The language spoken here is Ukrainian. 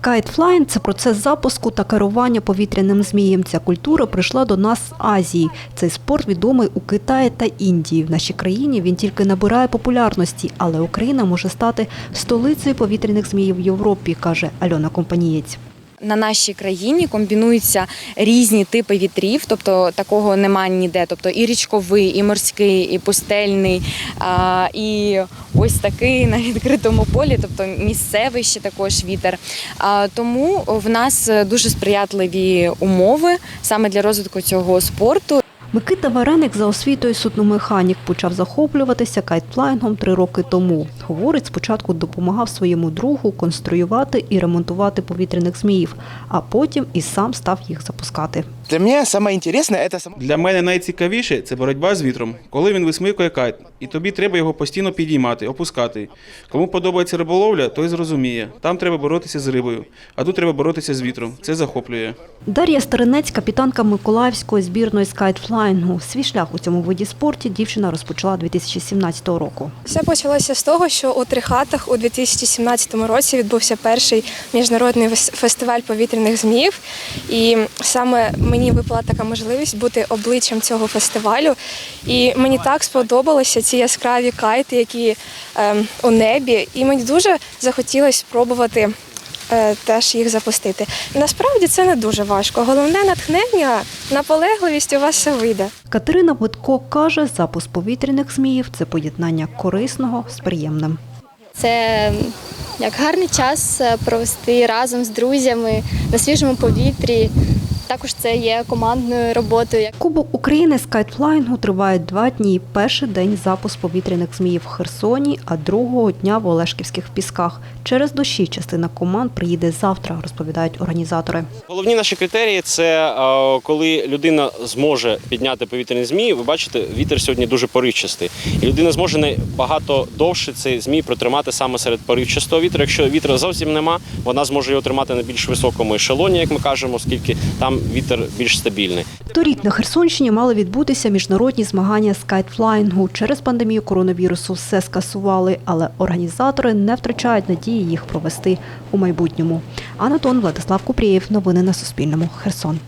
Кайтфлайн – це процес запуску та керування повітряним змієм. Ця культура прийшла до нас з Азії. Цей спорт відомий у Китаї та Індії. В нашій країні він тільки набирає популярності, але Україна може стати столицею повітряних зміїв в Європі, каже Альона Компанієць. На нашій країні комбінуються різні типи вітрів, тобто такого немає ніде. Тобто і річковий, і морський, і пустельний, і ось такий на відкритому полі, тобто місцевий ще також вітер. Тому в нас дуже сприятливі умови саме для розвитку цього спорту. Микита Вареник за освітою судномеханік почав захоплюватися кайтплайнгом три роки тому. Говорить, спочатку допомагав своєму другу конструювати і ремонтувати повітряних зміїв, а потім і сам став їх запускати. Для меня самое интересное это само... Для мене найцікавіше це боротьба з вітром, коли він висмикує кайт, і тобі треба його постійно підіймати, опускати. Кому подобається риболовля, той зрозуміє. Там треба боротися з рибою, а тут треба боротися з вітром. Це захоплює. Дар'я Старинець, капітанка Миколаївської збірної скайтфлайнгу. Свій шлях у цьому виді спорту дівчина розпочала 2017 року. Все почалося з того, що у Трихатах у 2017 році відбувся перший міжнародний фестиваль повітряних зміїв. І саме мені випала така можливість бути обличчям цього фестивалю. І мені так сподобалися ці яскраві кайти, які ем, у небі. І мені дуже захотілося спробувати. е, Теж їх запустити. Насправді це не дуже важко. Головне натхнення, наполегливість у вас все вийде. Катерина Витко каже, запуск повітряних зміїв це поєднання корисного з приємним. Це як гарний час е, провести разом з друзями на свіжому повітрі. Також це є командною роботою. Кубок України з кайтфлайнгу триває два дні. Перший день запуск повітряних зміїв в Херсоні, а другого дня в Олешківських пісках. Через дощі частина команд приїде завтра, розповідають організатори. Головні наші критерії це е, коли людина зможе підняти повітряні змії. Ви бачите, вітер сьогодні дуже поривчастий. І людина зможе набагато довше цей змій протримати саме серед поривчастого вітру. Якщо вітру зовсім нема, вона зможе його тримати на більш високому ешелоні, як ми кажемо, оскільки там вітер більш стабільний. Торік на Херсонщині мали відбутися міжнародні змагання з кайтфлайнгу. Через пандемію коронавірусу все скасували, але організатори не втрачають надії їх провести у майбутньому. Анатон Владислав Купрієв. Новини на Суспільному. Херсон.